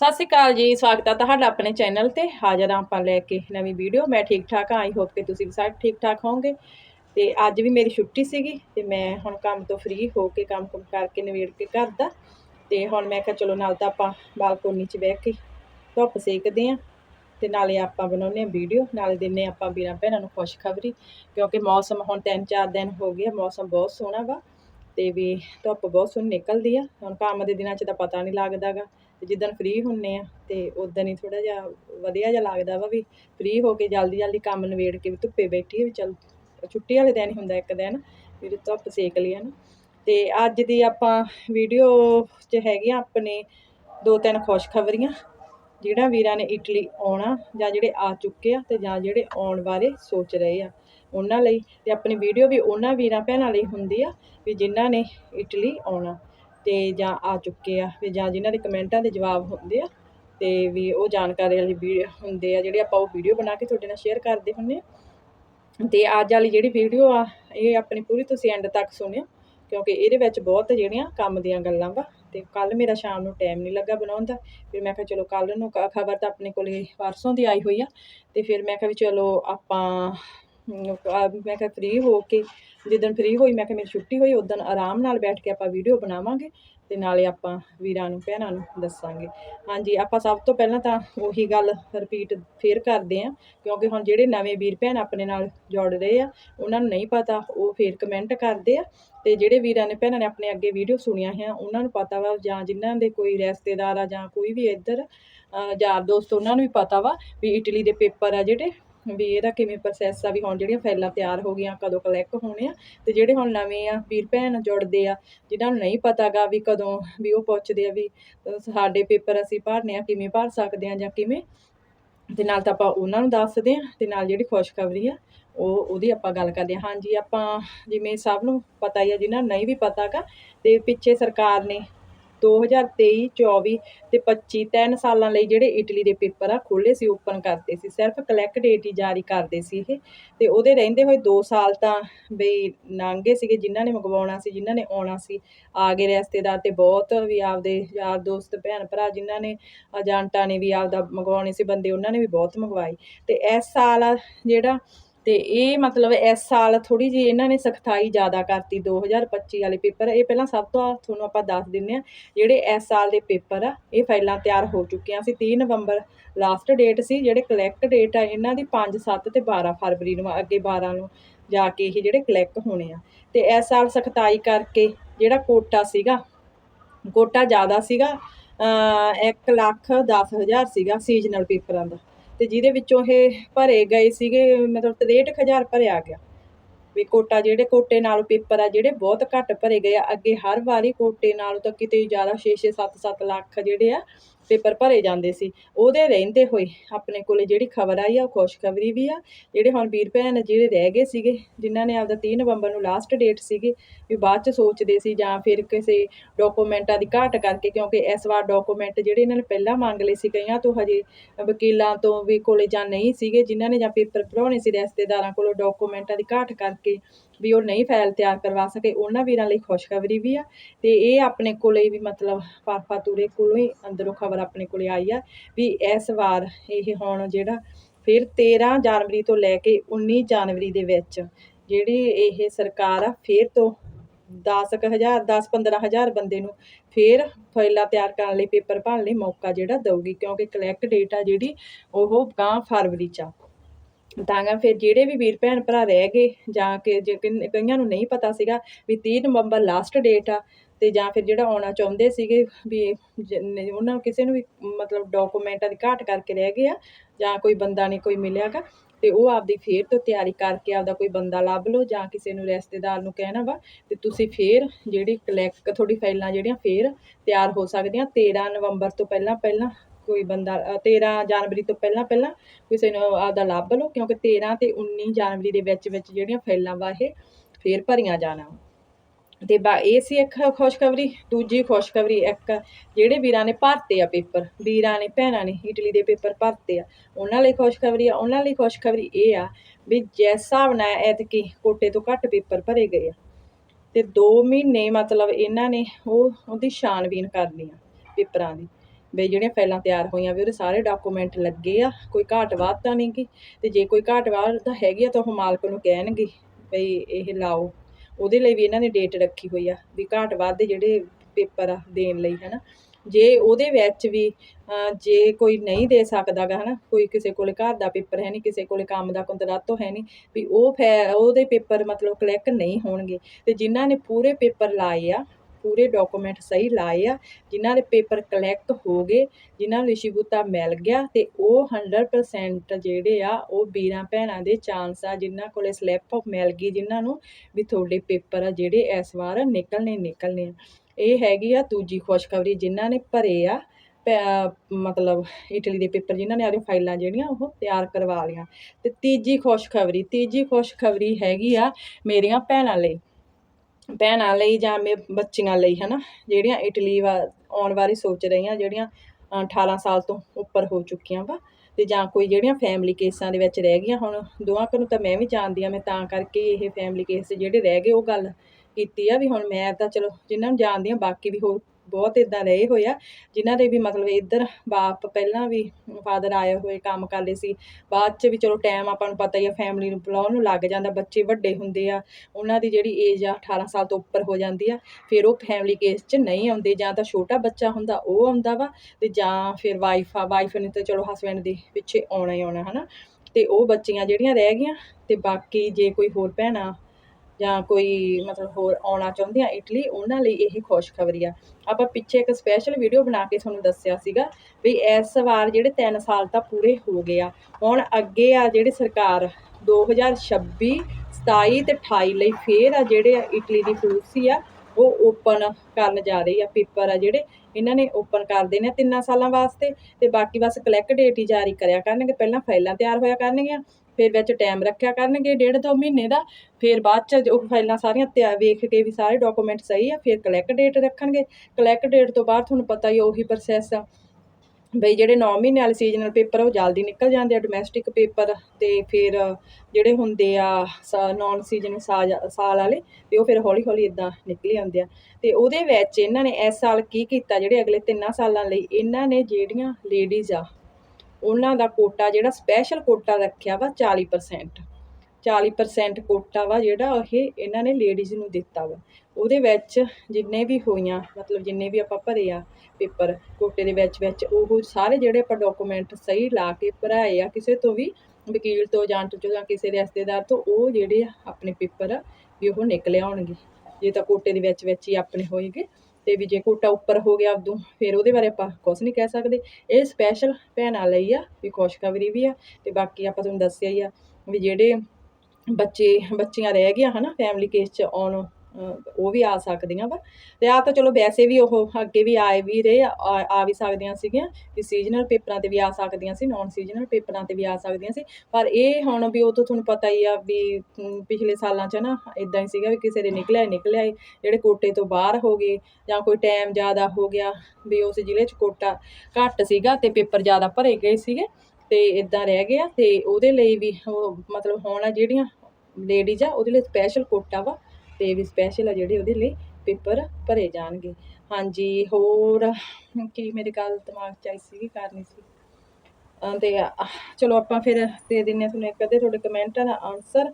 ਸਤਿ ਸ਼੍ਰੀ ਅਕਾਲ ਜੀ ਸਵਾਗਤ ਹੈ ਤੁਹਾਡਾ ਆਪਣੇ ਚੈਨਲ ਤੇ। ਹਾਜ਼ਰ ਹਾਂ ਆਪਾਂ ਲੈ ਕੇ ਨਵੀਂ ਵੀਡੀਓ। ਮੈਂ ਠੀਕ ਠਾਕ ਹਾਂ ਆਈ ਹੋਪ ਕਿ ਤੁਸੀਂ ਵੀ ਸਾਰੇ ਠੀਕ ਠਾਕ ਹੋਵੋਗੇ। ਤੇ ਅੱਜ ਵੀ ਮੇਰੀ ਛੁੱਟੀ ਸੀਗੀ ਤੇ ਮੈਂ ਹੁਣ ਕੰਮ ਤੋਂ ਫ੍ਰੀ ਹੋ ਕੇ ਕੰਮ ਕੁਮ ਕਰਕੇ ਨਵੇੜ ਕੇ ਘਰ ਦਾ। ਤੇ ਹੁਣ ਮੈਂ ਕਿਹਾ ਚਲੋ ਨਾਲ ਤਾਂ ਆਪਾਂ ਬਾਲਕੋਨੀ 'ਚ ਬਹਿ ਕੇ ਧੁੱਪ ਸੇਕਦੇ ਆਂ ਤੇ ਨਾਲੇ ਆਪਾਂ ਬਣਾਉਂਦੇ ਆਂ ਵੀਡੀਓ ਨਾਲੇ ਦਿੰਨੇ ਆਪਾਂ ਵੀਰਾਂ ਭੈਣਾਂ ਨੂੰ ਖੁਸ਼ਖਬਰੀ। ਕਿਉਂਕਿ ਮੌਸਮ ਹੁਣ 3-4 ਦਿਨ ਹੋ ਗਏ ਆ, ਮੌਸਮ ਬਹੁਤ ਸੋਹਣਾ ਵਾ ਤੇ ਵੀ ਧੁੱਪ ਬਹੁਤ ਸੋਹਣੀ ਨਿਕਲਦੀ ਆ। ਹੁਣ ਕੰਮ ਦੇ ਦਿਨਾਂ 'ਚ ਤਾਂ ਪਤਾ ਨਹੀਂ ਲੱਗਦਾਗਾ ਤੇ ਜਿੱਦਣ ਫ੍ਰੀ ਹੁੰਨੇ ਆ ਤੇ ਉਦੋਂ ਹੀ ਥੋੜਾ ਜਿਹਾ ਵਧੀਆ ਜਿਹਾ ਲੱਗਦਾ ਵਾ ਵੀ ਫ੍ਰੀ ਹੋ ਕੇ ਜਲਦੀ ਜਲਦੀ ਕੰਮ ਨਿਬੇੜ ਕੇ ਵੀ ਧੁੱਪੇ ਬੈਠੀਏ ਵੀ ਚੱਲ ਛੁੱਟੀ ਵਾਲੇ ਦਿਨ ਹੀ ਹੁੰਦਾ ਇੱਕ ਦਿਨ, ਵੀ ਧੁੱਪ ਸੇਕ ਲਈ ਹਨ। ਤੇ ਅੱਜ ਦੀ ਆਪਾਂ ਵੀਡੀਓ 'ਚ ਹੈਗੀਆਂ ਆਪਣੇ ਦੋ ਤਿੰਨ ਖੁਸ਼ਖਬਰੀਆਂ, ਜਿਹੜਾ ਵੀਰਾਂ ਨੇ ਇਟਲੀ ਆਉਣਾ ਜਾਂ ਜਿਹੜੇ ਆ ਚੁੱਕੇ ਆ ਤੇ ਜਾਂ ਜਿਹੜੇ ਆਉਣ ਬਾਰੇ ਸੋਚ ਰਹੇ ਆ ਉਹਨਾਂ ਲਈ ਤੇ ਆਪਣੀ ਵੀਡੀਓ ਵੀ ਉਹਨਾਂ ਵੀਰਾਂ ਭੈਣਾਂ ਲਈ ਹੁੰਦੀ ਆ ਵੀ ਜਿਨ੍ਹਾਂ ਨੇ ਇਟਲੀ ਆਉਣਾ। ਤੇ ਜਾਂ ਆ ਚੁੱਕੇ ਆ ਵੀ ਜਾਂ ਜਿਨ੍ਹਾਂ ਦੇ ਕਮੈਂਟਾਂ ਦੇ ਜਵਾਬ ਹੁੰਦੇ ਆ ਤੇ ਵੀ ਉਹ ਜਾਣਕਾਰੀ ਵਾਲੀ ਵੀਡੀਓ ਹੁੰਦੇ ਆ ਜਿਹੜੇ ਆਪਾਂ ਉਹ ਵੀਡੀਓ ਬਣਾ ਕੇ ਤੁਹਾਡੇ ਨਾਲ ਸ਼ੇਅਰ ਕਰਦੇ ਹੁੰਨੇ ਆ। ਤੇ ਅੱਜ ਵਾਲੀ ਜਿਹੜੀ ਵੀਡੀਓ ਆ, ਇਹ ਆਪਣੀ ਪੂਰੀ ਤੁਸੀਂ ਐਂਡ ਤੱਕ ਸੁਣਿਓ, ਕਿਉਂਕਿ ਇਹਦੇ ਵਿੱਚ ਬਹੁਤ ਜਿਹੜੀਆਂ ਕੰਮ ਦੀਆਂ ਗੱਲਾਂ ਵਾ ਤੇ ਕੱਲ ਮੇਰਾ ਸ਼ਾਮ ਨੂੰ ਟਾਈਮ ਨਹੀਂ ਲੱਗਾ ਬਣਾਉਣ ਦਾ, ਫਿਰ ਮੈਂ ਕਿਹਾ ਚਲੋ ਕੱਲ ਨੂੰ ਖਬਰ ਤਾਂ ਆਪਣੇ ਕੋਲੇ ਪਰਸੋਂ ਦੀ ਆਈ ਹੋਈ ਆ ਤੇ ਫਿਰ ਮੈਂ ਕਿਹਾ ਵੀ ਚਲੋ ਆਪਾਂ ਮੈਂ ਕਿਹਾ ਫ੍ਰੀ ਹੋ ਕੇ, ਜਿੱਦਣ ਫ੍ਰੀ ਹੋਈ, ਮੈਂ ਕਿਹਾ ਮੇਰੀ ਛੁੱਟੀ ਹੋਈ ਉਦੋਂ ਆਰਾਮ ਨਾਲ ਬੈਠ ਕੇ ਆਪਾਂ ਵੀਡੀਓ ਬਣਾਵਾਂਗੇ ਤੇ ਨਾਲੇ ਆਪਾਂ ਵੀਰਾਂ ਨੂੰ, ਭੈਣਾਂ ਨੂੰ ਦੱਸਾਂਗੇ। ਹਾਂਜੀ, ਆਪਾਂ ਸਭ ਤੋਂ ਪਹਿਲਾਂ ਤਾਂ ਉਹੀ ਗੱਲ ਰਿਪੀਟ ਫੇਰ ਕਰਦੇ ਆਂ ਕਿਉਂਕਿ ਹੁਣ ਜਿਹੜੇ ਨਵੇਂ ਵੀਰ ਭੈਣ ਆਪਣੇ ਨਾਲ ਜੁੜ ਰਹੇ ਆ, ਉਹਨਾਂ ਨੂੰ ਨਹੀਂ ਪਤਾ, ਉਹ ਫੇਰ ਕਮੈਂਟ ਕਰਦੇ ਆ ਤੇ ਜਿਹੜੇ ਵੀਰਾਂ ਨੇ, ਭੈਣਾਂ ਨੇ ਆਪਣੇ ਅੱਗੇ ਵੀਡੀਓ ਸੁਣੀਆਂ ਹੈ ਉਹਨਾਂ ਨੂੰ ਪਤਾ ਵਾ, ਜਾਂ ਜਿਨ੍ਹਾਂ ਦੇ ਕੋਈ ਰਿਸ਼ਤੇਦਾਰ ਆ ਜਾਂ ਕੋਈ ਵੀ ਇੱਧਰ ਯਾਰ ਦੋਸਤ, ਉਹਨਾਂ ਨੂੰ ਵੀ ਪਤਾ ਵਾ ਵੀ ਇਟਲੀ ਦੇ ਪੇਪਰ ਆ ਜਿਹੜੇ ਵੀ ਇਹਦਾ ਕਿਵੇਂ ਪ੍ਰੋਸੈਸ ਆ, ਵੀ ਹੁਣ ਜਿਹੜੀਆਂ ਫਾਈਲਾਂ ਤਿਆਰ ਹੋ ਗਈਆਂ, ਕਦੋਂ ਕਲੈਕ ਹੋਣੇ ਆ ਤੇ ਜਿਹੜੇ ਹੁਣ ਨਵੇਂ ਆ, ਵੀਰ ਭੈਣ ਜੁੜਦੇ ਆ, ਜਿਨ੍ਹਾਂ ਨੂੰ ਨਹੀਂ ਪਤਾਗਾ ਵੀ ਕਦੋਂ ਵੀ ਉਹ ਪੁੱਛਦੇ ਆ ਵੀ ਸਾਡੇ ਪੇਪਰ ਅਸੀਂ ਭਰਨੇ ਆ, ਕਿਵੇਂ ਭਰ ਸਕਦੇ ਆ ਜਾਂ ਕਿਵੇਂ? ਤੇ ਨਾਲ ਤਾਂ ਆਪਾਂ ਉਹਨਾਂ ਨੂੰ ਦੱਸਦੇ ਆ ਤੇ ਨਾਲ ਜਿਹੜੀ ਖੁਸ਼ਖਬਰੀ ਆ, ਉਹ, ਉਹਦੀ ਆਪਾਂ ਗੱਲ ਕਰਦੇ ਹਾਂ ਹਾਂਜੀ, ਆਪਾਂ ਜਿਵੇਂ ਸਭ ਨੂੰ ਪਤਾ ਹੀ ਆ, ਜਿਨ੍ਹਾਂ ਨੂੰ ਨਹੀਂ ਵੀ ਪਤਾਗਾ ਤੇ ਪਿੱਛੇ ਸਰਕਾਰ ਨੇ 2023 24 ਤੇ 25 ਤਿੰਨ ਸਾਲਾਂ ਲਈ ਜਿਹੜੇ ਇਟਲੀ ਦੇ ਪੇਪਰ ਆ ਖੋਲੇ ਸੀ, ਓਪਨ ਕਰਦੇ ਸੀ, ਸਿਰਫ ਕਲੈਕਟ ਡੇਟ ਹੀ ਜਾਰੀ ਕਰਦੇ ਸੀ ਇਹ ਤੇ ਉਹਦੇ ਰਹਿੰਦੇ ਹੋਏ 2 ਸਾਲ ਤਾਂ ਬਈ ਲੰਘੇ ਸੀਗੇ, ਜਿਨ੍ਹਾਂ ਨੇ ਮੰਗਵਾਉਣਾ ਸੀ, ਜਿਨ੍ਹਾਂ ਨੇ ਆਉਣਾ ਸੀ, ਆ ਗਏ ਰਿਸ਼ਤੇਦਾਰ ਤੇ ਬਹੁਤ ਵੀ ਆਪਦੇ ਯਾਰ ਦੋਸਤ, ਭੈਣ ਭਰਾ ਜਿਨ੍ਹਾਂ ਨੇ ਏਜੰਟਾਂ ਨੇ ਵੀ ਆਪਦਾ ਮੰਗਵਾਉਣੇ ਸੀ, ਬੰਦੇ ਉਹਨਾਂ ਨੇ ਵੀ ਬਹੁਤ ਮੰਗਵਾਏ ਤੇ ਇਸ ਸਾਲ ਜਿਹੜਾ ਤੇ ਇਹ ਮਤਲਬ ਇਸ ਸਾਲ ਥੋੜੀ ਜਿਹੀ ਇਹਨਾਂ ਨੇ ਸਖਤਾਈ ਜ਼ਿਆਦਾ ਕਰਤੀ 2025 ਵਾਲੇ ਪੇਪਰ। ਇਹ ਪਹਿਲਾਂ ਸਭ ਤੋਂ ਤੁਹਾਨੂੰ ਆਪਾਂ ਦੱਸ ਦਿੰਨੇ ਆ ਜਿਹੜੇ ਇਸ ਸਾਲ ਦੇ ਪੇਪਰ ਆ, ਇਹ ਫਾਈਲਾਂ ਤਿਆਰ ਹੋ ਚੁੱਕੀਆਂ ਸੀ। 30 ਨਵੰਬਰ ਲਾਸਟ ਡੇਟ ਸੀ, ਜਿਹੜੇ ਕਲੈਕਟ ਡੇਟ ਆ, ਇਹਨਾਂ ਦੀ 5 7 ਤੇ 12 ਫਰਵਰੀ ਨੂੰ, ਅੱਗੇ 12 ਨੂੰ ਜਾ ਕੇ ਇਹ ਜਿਹੜੇ ਕਲੈਕਟ ਹੋਣੇ ਆ। ਤੇ ਇਸ ਸਾਲ ਸਖਤਾਈ ਕਰਕੇ ਜਿਹੜਾ ਕੋਟਾ ਸੀਗਾ, ਕੋਟਾ ਜ਼ਿਆਦਾ ਸੀਗਾ ਅ 1 ਲੱਖ 10 ਹਜ਼ਾਰ ਸੀਗਾ ਸੀਜ਼ਨਲ ਪੇਪਰਾਂ ਦਾ। ਤੇ ਜਿਹਦੇ ਵਿੱਚੋਂ ਇਹ ਭਰੇ ਗਏ ਸੀਗੇ, ਮਤਲਬ 63000 ਭਰਿਆ ਗਿਆ। ਵੀ ਕੋਟਾ ਜਿਹੜੇ ਕੋਟੇ ਨਾਲ ਪੇਪਰ ਆ, ਜਿਹੜੇ ਬਹੁਤ ਘੱਟ ਭਰੇ ਗਏ ਆ, ਅੱਗੇ ਹਰ ਵਾਰੀ ਕੋਟੇ ਨਾਲੋਂ ਤਾਂ ਕਿਤੇ ਜ਼ਿਆਦਾ 6-6 7-7 ਲੱਖ ਜਿਹੜੇ ਆ ਪੇਪਰ ਭਰੇ ਜਾਂਦੇ ਸੀ, ਉਹਦੇ ਰਹਿੰਦੇ ਹੋਏ ਆਪਣੇ ਕੋਲੇ ਜਿਹੜੀ ਖਬਰ ਆਈ ਆ, ਉਹ ਖੁਸ਼ਖਬਰੀ ਵੀ ਆ, ਜਿਹੜੇ ਹੁਣ ਵੀਰ ਭੈਣ ਜਿਹੜੇ ਰਹਿ ਗਏ ਸੀਗੇ, ਜਿਨ੍ਹਾਂ ਨੇ ਆਪਦਾ 30 ਨਵੰਬਰ ਨੂੰ ਲਾਸਟ ਡੇਟ ਸੀਗੀ, ਵੀ ਬਾਅਦ ਚ ਸੋਚਦੇ ਸੀ ਜਾਂ ਫਿਰ ਕਿਸੇ ਡਾਕੂਮੈਂਟਾਂ ਦੀ ਘਾਟ ਕਰਕੇ, ਕਿਉਂਕਿ ਇਸ ਵਾਰ ਡਾਕੂਮੈਂਟ ਜਿਹੜੇ ਇਹਨਾਂ ਨੇ ਪਹਿਲਾਂ ਮੰਗ ਲਏ ਸੀ, ਕਈਆਂ ਤੋਂ ਹਜੇ ਵਕੀਲਾਂ ਤੋਂ ਵੀ ਕੋਲੇ ਜਾਂ ਨਹੀਂ ਸੀਗੇ, ਜਿਨ੍ਹਾਂ ਨੇ ਜਾਂ ਪੇਪਰ ਭਰਾਉਣੇ ਸੀ, ਰਿਸ਼ਤੇਦਾਰਾਂ ਕੋਲੋਂ ਡਾਕੂਮੈਂਟਾਂ ਦੀ ਘਾਟ ਕਰਕੇ ਵੀ ਉਹ ਨਹੀਂ ਫਾਈਲ ਤਿਆਰ ਕਰਵਾ ਸਕੇ, ਉਹਨਾਂ ਵੀਰਾਂ ਲਈ ਖੁਸ਼ਖਬਰੀ ਵੀ ਆ। ਤੇ ਇਹ ਆਪਣੇ ਕੋਲੇ ਵੀ ਮਤਲਬ ਪਾਪਾ ਤੂਰੇ ਕੋਲੋਂ ਹੀ ਅੰਦਰੋਂ ਖਬਰ ਆਪਣੇ ਕੋਲੇ ਆਈ ਆ ਵੀ ਇਸ ਵਾਰ ਇਹ ਹੁਣ ਜਿਹੜਾ ਫਿਰ 13 ਜਨਵਰੀ ਤੋਂ ਲੈ ਕੇ 19 ਜਨਵਰੀ ਦੇ ਵਿੱਚ ਜਿਹੜੀ ਇਹ ਸਰਕਾਰ ਆ, ਫਿਰ ਤੋਂ 10000 10-15000 ਬੰਦੇ ਨੂੰ ਫਿਰ ਫਾਈਲਾਂ ਤਿਆਰ ਕਰਨ ਲਈ, ਪੇਪਰ ਭਰਨ ਲਈ ਮੌਕਾ ਜਿਹੜਾ ਦਊਗੀ, ਕਿਉਂਕਿ ਕਲੈਕਟ ਡੇਟ ਆ ਜਿਹੜੀ ਉਹ ਗਾਂ ਫਰਵਰੀ ਚ ਆ। ਤਾਂ ਗਾ ਫਿਰ ਜਿਹੜੇ ਵੀ ਵੀਰ ਭੈਣ ਭਰਾ ਰਹਿ ਗਏ ਜਾਂ ਕਿ ਜੇ ਕਿੰਨ- ਕਈਆਂ ਨੂੰ ਨਹੀਂ ਪਤਾ ਸੀਗਾ ਵੀ 30 ਨਵੰਬਰ ਲਾਸਟ ਡੇਟ ਆ ਤੇ ਜਾਂ ਫਿਰ ਜਿਹੜਾ ਆਉਣਾ ਚਾਹੁੰਦੇ ਸੀਗੇ ਵੀ ਜ- ਨ- ਉਹਨਾਂ ਨੂੰ ਕਿਸੇ ਨੂੰ ਵੀ ਮਤਲਬ ਡਾਕੂਮੈਂਟਾਂ ਦੀ ਘਾਟ ਕਰਕੇ ਰਹਿ ਗਏ ਆ ਜਾਂ ਕੋਈ ਬੰਦਾ ਨਹੀਂ ਕੋਈ ਮਿਲਿਆਗਾ ਤੇ ਉਹ ਆਪਦੀ ਫੇਰ ਤੋਂ ਤਿਆਰੀ ਕਰਕੇ ਆਪਦਾ ਕੋਈ ਬੰਦਾ ਲੱਭ ਲਓ ਜਾਂ ਕਿਸੇ ਨੂੰ ਰਿਸ਼ਤੇਦਾਰ ਨੂੰ ਕਹਿਣਾ ਵਾ, ਤੇ ਤੁਸੀਂ ਫੇਰ ਜਿਹੜੀ ਕਲੈਕ ਤੁਹਾਡੀ ਫਾਈਲਾਂ ਜਿਹੜੀਆਂ ਫੇਰ ਤਿਆਰ ਹੋ ਸਕਦੀਆਂ 13 ਨਵੰਬਰ ਤੋਂ ਪਹਿਲਾਂ ਪਹਿਲਾਂ ਕੋਈ ਬੰਦਾ ਅ, 13 ਜਨਵਰੀ ਤੋਂ ਪਹਿਲਾਂ ਪਹਿਲਾਂ ਕਿਸੇ ਨੂੰ ਆਪਦਾ ਲੱਭ ਲਓ ਕਿਉਂਕਿ 13 ਤੇ 19 ਜਨਵਰੀ ਦੇ ਵਿੱਚ ਵਿੱਚ ਜਿਹੜੀਆਂ ਫਾਈਲਾਂ ਵਾ ਇਹ ਫੇਰ ਭਰੀਆਂ ਜਾਣਾ। ਤੇ ਬਾ ਇਹ ਸੀ ਇੱਕ ਖੁਸ਼ਖਬਰੀ ਦੂਜੀ ਖੁਸ਼ਖਬਰੀ ਇੱਕ ਜਿਹੜੇ ਵੀਰਾਂ ਨੇ ਭਰਤੇ ਆ ਪੇਪਰ ਵੀਰਾਂ ਨੇ ਭੈਣਾਂ ਨੇ ਇਟਲੀ ਦੇ ਪੇਪਰ ਭਰਤੇ ਆ। ਉਹਨਾਂ ਲਈ ਖੁਸ਼ਖਬਰੀ ਆ ਉਹਨਾਂ ਲਈ ਖੁਸ਼ਖਬਰੀ ਇਹ ਆ ਵੀ ਜਿਸ ਹਿਸਾਬ ਨਾਲ ਐਤਕੀ ਕੋਟੇ ਤੋਂ ਘੱਟ ਪੇਪਰ ਭਰੇ ਗਏ ਆ ਤੇ 2 ਮਹੀਨੇ ਮਤਲਬ ਇਹਨਾਂ ਨੇ ਉਹ ਉਹਦੀ ਛਾਨਬੀਨ ਕਰਨੀ ਆ ਪੇਪਰਾਂ ਦੀ। ਵੀ ਜਿਹੜੀਆਂ ਫਾਈਲਾਂ ਤਿਆਰ ਹੋਈਆਂ ਵੀ ਉਹਦੇ ਸਾਰੇ ਡਾਕੂਮੈਂਟ ਲੱਗੇ ਆ, ਕੋਈ ਘਾਟ ਵਾਧ ਤਾਂ ਨਹੀਂ ਗੀ। ਤੇ ਜੇ ਕੋਈ ਘਾਟ ਵਾਧ ਤਾਂ ਹੈਗੀ ਆ ਤਾਂ ਉਹ ਮਾਲਕ ਨੂੰ ਕਹਿਣਗੇ ਵੀ ਇਹ ਲਾਓ। ਉਹਦੇ ਲਈ ਵੀ ਇਹਨਾਂ ਨੇ ਡੇਟ ਰੱਖੀ ਹੋਈ ਆ ਵੀ ਘਾਟ ਵਾਧ ਦੇ ਜਿਹੜੇ ਪੇਪਰ ਆ ਦੇਣ ਲਈ, ਹਨਾ। ਜੇ ਉਹਦੇ ਵਿੱਚ ਵੀ ਜੇ ਕੋਈ ਨਹੀਂ ਦੇ ਸਕਦਾ ਗਾ ਹਨਾ, ਕੋਈ ਕਿਸੇ ਕੋਲ ਘਰ ਦਾ ਪੇਪਰ ਹੈ ਨਹੀਂ, ਕਿਸੇ ਕੋਲ ਕੰਮ ਦਾ ਕੰਤਰਾਤੋ ਹੈ ਨਹੀਂ, ਵੀ ਉਹ ਫੈ, ਉਹਦੇ ਪੇਪਰ ਮਤਲਬ ਕਲੈਕ ਨਹੀਂ ਹੋਣਗੇ। ਤੇ ਜਿਨ੍ਹਾਂ ਨੇ ਪੂਰੇ ਪੇਪਰ ਲਾਏ ਆ ਪੂਰੇ ਡਾਕੂਮੈਂਟ ਸਹੀ ਲਾਏ ਆ, ਜਿਨ੍ਹਾਂ ਦੇ ਪੇਪਰ ਕਲੈਕਟ ਹੋ ਗਏ, ਜਿਨ੍ਹਾਂ ਨੂੰ ਰਿਸ਼ੀਬੂਤਾ ਮਿਲ ਗਿਆ, ਤੇ ਉਹ 100% ਜਿਹੜੇ ਆ, ਉਹ ਵੀਰਾਂ ਭੈਣਾਂ ਦੇ ਚਾਂਸ ਆ, ਜਿਨ੍ਹਾਂ ਕੋਲੇ ਸਲਿੱਪ ਮਿਲ ਗਈ, ਜਿਨ੍ਹਾਂ ਨੂੰ ਵੀ ਤੁਹਾਡੇ ਪੇਪਰ ਆ ਜਿਹੜੇ ਇਸ ਵਾਰ ਨਿਕਲਣੇ ਹੀ ਨਿਕਲਣੇ ਆ। ਇਹ ਹੈਗੀ ਆ ਦੂਜੀ ਖੁਸ਼ਖਬਰੀ, ਜਿਨ੍ਹਾਂ ਨੇ ਭਰੇ ਆ, ਪੈ- ਮਤਲਬ ਇਟਲੀ ਦੇ ਪੇਪਰ, ਜਿਨ੍ਹਾਂ ਨੇ ਆਪਣੀਆਂ ਫਾਈਲਾਂ ਜਿਹੜੀਆਂ, ਉਹ ਤਿਆਰ ਕਰਵਾ ਲਈਆਂ। ਤੇ ਤੀਜੀ ਖੁਸ਼ਖਬਰੀ ਤੀਜੀ ਖੁਸ਼ਖਬਰੀ ਹੈਗੀ ਆ ਮੇਰੀਆਂ ਭੈਣਾਂ ਲਈ। ਭੈਣਾਂ ਲਈ ਜਾਂ ਮੇ ਬੱਚੀਆਂ ਲਈ ਹਨਾ? ਜਿਹੜੀਆਂ ਇਟਲੀ ਵਾ ਆਉਣ ਬਾਰੇ ਸੋਚ ਰਹੀਆਂ ਜਿਹੜੀਆਂ ਅ, 18 ਸਾਲ ਤੋਂ ਉੱਪਰ ਹੋ ਚੁੱਕੀਆਂ ਵਾ ਤੇ ਜਾਂ ਕੋਈ ਜਿਹੜੀਆਂ ਫੈਮਿਲੀ ਕੇਸਾਂ ਦੇ ਵਿੱਚ ਰਹਿ ਗਈਆਂ ਹੁਣ। ਦੋਵਾਂ ਕੁ ਨੂੰ ਤਾਂ ਮੈਂ ਵੀ ਜਾਣਦੀ ਆ ਮੈਂ ਤਾਂ ਕਰਕੇ ਇਹ ਫੈਮਿਲੀ ਕੇਸ ਜਿਹੜੇ ਰਹਿ ਗਏ ਉਹ ਗੱਲ ਕੀਤੀ ਆ ਵੀ ਹੁਣ ਮੈਂ ਤਾਂ ਚਲੋ ਜਿਨ੍ਹਾਂ ਨੂੰ ਜਾਣਦੀ ਆ ਬਾਕੀ ਵੀ ਹੋਰ ਬਹੁਤ ਇਦਾਂ ਰਹੇ ਹੋਏ ਆ ਜਿਨ੍ਹਾਂ ਦੇ ਵੀ ਮਤਲਬ ਇੱਧਰ ਬਾਪ ਪਹਿਲਾਂ ਵੀ ਫਾਦਰ ਆਏ ਹੋਏ, ਕੰਮ ਕਰਦੇ ਸੀ, ਬਾਅਦ ਚ ਵੀ ਚਲੋ ਟਾਈਮ ਆਪਾਂ ਨੂੰ ਪਤਾ ਹੀ ਆ ਫੈਮਿਲੀ ਨੂੰ ਬੁਲਾਉਣ ਨੂੰ ਲੱਗ ਜਾਂਦਾ, ਬੱਚੇ ਵੱਡੇ ਹੁੰਦੇ ਆ, ਉਹਨਾਂ ਦੀ ਜਿਹੜੀ ਏਜ ਆ 18 ਸਾਲ ਤੋਂ ਉੱਪਰ ਹੋ ਜਾਂਦੀ ਆ, ਫਿਰ ਉਹ ਫੈਮਿਲੀ ਕੇਸ 'ਚ ਨਹੀਂ ਆਉਂਦੇ, ਜਾਂ ਤਾਂ ਛੋਟਾ ਬੱਚਾ ਹੁੰਦਾ, ਉਹ ਆਉਂਦਾ ਵਾ, ਤੇ ਜਾਂ ਫਿਰ ਵਾਈਫ ਆ ਵਾਈਫ ਨੇ ਤਾਂ ਚਲੋ ਹਸਬੈਂਡ ਦੇ ਪਿੱਛੇ ਆਉਣਾ ਹੀ ਆਉਣਾ, ਹਨਾ, ਤੇ ਉਹ ਬੱਚੀਆਂ ਜਿਹੜੀਆਂ ਰਹਿ ਗਈਆਂ, ਤੇ ਬਾਕੀ ਜੇ ਕੋਈ ਹੋਰ ਭੈਣਾਂ ਜਾਂ ਕੋਈ ਮਤਲਬ ਹੋਰ ਆਉਣਾ ਚਾਹੁੰਦੇ ਚਾਹੁੰਦੀਆਂ ਇਟਲੀ, ਉਹਨਾਂ ਲਈ ਇਹ ਖੁਸ਼ਖਬਰੀ ਆ। ਆਪਾਂ ਪਿੱਛੇ ਇੱਕ ਸਪੈਸ਼ਲ ਵੀਡੀਓ ਬਣਾ ਕੇ ਤੁਹਾਨੂੰ ਦੱਸਿਆ ਸੀਗਾ ਵੀ ਇਸ ਵਾਰ ਜਿਹੜੇ 3 ਸਾਲ ਤਾਂ ਪੂਰੇ ਹੋ ਗਏ ਆ। ਹੁਣ ਅੱਗੇ ਆ ਜਿਹੜੀ ਸਰਕਾਰ 2026 27 ਤੇ 28 ਲਈ ਫੇਰ ਆ ਜਿਹੜੇ ਆ ਇਟਲੀ ਦੀ ਫਲੂਸੀ ਆ, ਉਹ ਓਪਨ ਕਰਨ ਜਾ ਰਹੀ ਆ। ਪੇਪਰ ਆ ਜਿਹੜੇ, ਇਹਨਾਂ ਨੇ ਓਪਨ ਕਰ ਦੇਣੇ ਆ ਤਿੰਨਾਂ ਸਾਲਾਂ ਵਾਸਤੇ ਤੇ ਬਾਕੀ ਬਸ ਕਲੈਕਟ ਡੇਟ ਹੀ ਜਾਰੀ ਕਰਿਆ ਕਰਨਗੇ। ਪਹਿਲਾਂ ਫਾਈਲਾਂ ਤਿਆਰ ਹੋਇਆ ਕਰਨਗੀਆਂ ਫਿਰ ਵਿੱਚ ਟਾਈਮ ਰੱਖਿਆ ਕਰਨਗੇ ਡੇਢ ਦੋ ਮਹੀਨੇ ਦਾ, ਫਿਰ ਬਾਅਦ ਚ ਉਹ ਫਾਈਲਾਂ ਸਾਰੀਆਂ ਤਿਆਰ ਵੇਖ ਕੇ ਵੀ ਸਾਰੇ ਡਾਕੂਮੈਂਟ ਸਹੀ ਆ, ਫਿਰ ਕਲੈਕਟ ਡੇਟ ਰੱਖਣਗੇ। ਕਲੈਕਟ ਡੇਟ ਤੋਂ ਬਾਅਦ ਤੁਹਾਨੂੰ ਪਤਾ ਹੀ ਉਹੀ ਪ੍ਰੋਸੈਸ ਆ। ਬਈ ਜਿਹੜੇ 9 ਮਹੀਨੇ ਵਾਲੇ ਸੀਜ਼ਨਲ ਪੇਪਰ ਉਹ ਜਲਦੀ ਨਿਕਲ ਜਾਂਦੇ ਆ ਡੋਮੈਸਟਿਕ ਪੇਪਰ ਤੇ ਫਿਰ ਜਿਹੜੇ ਹੁੰਦੇ ਆ ਨਾਨ ਸੀਜ਼ਨ ਸਾਲ ਵਾਲੇ, ਤੇ ਉਹ ਫਿਰ ਹੌਲੀ ਹੌਲੀ ਇਦਾਂ ਨਿਕਲ ਆਉਂਦੇ ਆ। ਤੇ ਉਹਦੇ ਵਿੱਚ ਇਹਨਾਂ ਨੇ ਇਸ ਸਾਲ ਕੀ ਕੀਤਾ, ਜਿਹੜੇ ਅਗਲੇ ਤਿੰਨਾਂ ਸਾਲਾਂ ਲਈ ਇਹਨਾਂ ਨੇ ਜਿਹੜੀਆਂ ਲੇਡੀਜ਼ ਆ ਉਹਨਾਂ ਦਾ ਕੋਟਾ ਜਿਹੜਾ ਸਪੈਸ਼ਲ ਕੋਟਾ ਰੱਖਿਆ ਵਾ 40% 40% ਕੋਟਾ ਵਾ ਜਿਹੜਾ ਉਹ ਇਹਨਾਂ ਨੇ ਲੇਡੀਜ਼ ਨੂੰ ਦਿੱਤਾ ਵਾ। ਉਹਦੇ ਵਿੱਚ ਜਿੰਨੇ ਵੀ ਹੋਈਆਂ, ਮਤਲਬ ਜਿੰਨੇ ਵੀ ਆਪਾਂ ਭਰੇ ਆ ਪੇਪਰ ਕੋਟੇ ਦੇ ਵਿੱਚ ਵਿੱਚ ਉਹ ਸਾਰੇ ਜਿਹੜੇ ਆਪਾਂ ਡਾਕੂਮੈਂਟ ਸਹੀ ਲਾ ਕੇ ਭਰਾਏ ਆ, ਕਿਸੇ ਤੋਂ ਵੀ ਵਕੀਲ ਤੋਂ ਏਜੰਟ ਤੋਂ ਜਾਂ ਕਿਸੇ ਰਿਸ਼ਤੇਦਾਰ ਤੋਂ, ਉਹ ਜਿਹੜੇ ਆ ਆਪਣੇ ਪੇਪਰ ਆ, ਵੀ ਉਹ ਨਿਕਲ ਆਉਣਗੇ। ਜੇ ਤਾਂ ਕੋਟੇ ਦੇ ਵਿੱਚ ਵਿੱਚ ਹੀ ਆਪਣੇ ਹੋਏਗੇ। ਤੇ ਵੀ ਜੇ ਕੋਟਾ ਉੱਪਰ ਹੋ ਗਿਆ ਉਦੋਂ, ਫਿਰ ਉਹਦੇ ਬਾਰੇ ਆਪਾਂ ਕੁਝ ਨਹੀਂ ਕਹਿ ਸਕਦੇ। ਇਹ ਸਪੈਸ਼ਲ ਭੈਣਾਂ ਲਈ ਆ, ਵੀ ਖੁਸ਼ਖਬਰੀ ਵੀ ਆ, ਤੇ ਬਾਕੀ ਆਪਾਂ ਤੁਹਾਨੂੰ ਦੱਸਿਆ ਹੀ ਆ ਵੀ ਜਿਹੜੇ ਬੱਚੇ, ਬੱਚੀਆਂ ਰਹਿ ਗਈਆਂ ਹਨਾ ਫੈਮਿਲੀ ਕੇਸ ਚ ਆਉਣ ਉਹ ਵੀ ਆ ਸਕਦੀਆਂ ਵਾ। ਤੇ ਆ ਤਾਂ ਚਲੋ ਵੈਸੇ ਵੀ ਉਹ ਅੱਗੇ ਵੀ ਆਏ ਵੀ ਰਹੇ, ਆ, ਆ- ਵੀ ਸਕਦੀਆਂ ਸੀਗੀਆਂ ਵੀ ਸੀਜ਼ਨਲ ਪੇਪਰਾਂ ਤੇ ਵੀ ਆ ਸਕਦੀਆਂ ਸੀ ਨਾਨ ਸੀਜ਼ਨਲ ਪੇਪਰਾਂ ਤੇ ਵੀ ਆ ਸਕਦੀਆਂ ਸੀ। ਪਰ ਇਹ ਹੁਣ ਵੀ ਉਹ ਤੋਂ ਤੁਹਾਨੂੰ ਪਤਾ ਹੀ ਆ ਵੀ ਪਿਛਲੇ ਸਾਲਾਂ 'ਚ ਨਾ ਇਦਾਂ ਹੀ ਸੀਗਾ ਵੀ ਕਿਸੇ ਦੇ ਨਿਕਲਿਆ ਨਿਕਲਿਆ ਹੀ ਜਿਹੜੇ ਕੋਟੇ ਤੋਂ ਬਾਹਰ ਹੋ ਗਏ ਜਾਂ ਕੋਈ ਟਾਈਮ ਜ਼ਿਆਦਾ ਹੋ ਗਿਆ ਵੀ ਉਸ ਜ਼ਿਲ੍ਹੇ 'ਚ ਕੋਟਾ ਘੱਟ ਸੀਗਾ ਤੇ ਪੇਪਰ ਜ਼ਿਆਦਾ ਭਰੇ ਗਏ ਸੀਗੇ ਤੇ ਇਦਾਂ ਰਹਿ ਗਿਆ ਤੇ ਉਹਦੇ ਲਈ ਵੀ ਉਹ ਮਤਲਬ ਹੁਣ ਆ ਜਿਹੜੀਆਂ ਲੇਡੀਜ਼ ਆ, ਉਹਦੇ ਲਈ ਸਪੈਸ਼ਲ ਕੋਟਾ ਵਾ। ਤੇ ਵੀ ਸਪੈਸ਼ਲ ਆ ਜਿਹੜੇ ਉਹਦੇ ਲਈ ਪੇਪਰ ਭਰੇ ਜਾਣਗੇ। ਹਾਂਜੀ, ਹੋਰ ਕੀ ਮੇਰੇ ਗੱਲ ਦਿਮਾਗ 'ਚ ਆਈ ਸੀਗੀ, ਕਰਨੀ ਸੀ। ਅਹ ਤੇ ਚਲੋ ਆਪਾਂ ਫਿਰ ਦੇ ਦਿੰਨੇ ਆ ਤੁਹਾਨੂੰ ਇੱਕ ਅੱਧੇ ਤੁਹਾਡੇ ਕਮੈਂਟਾਂ ਦਾ ਆਨਸਰ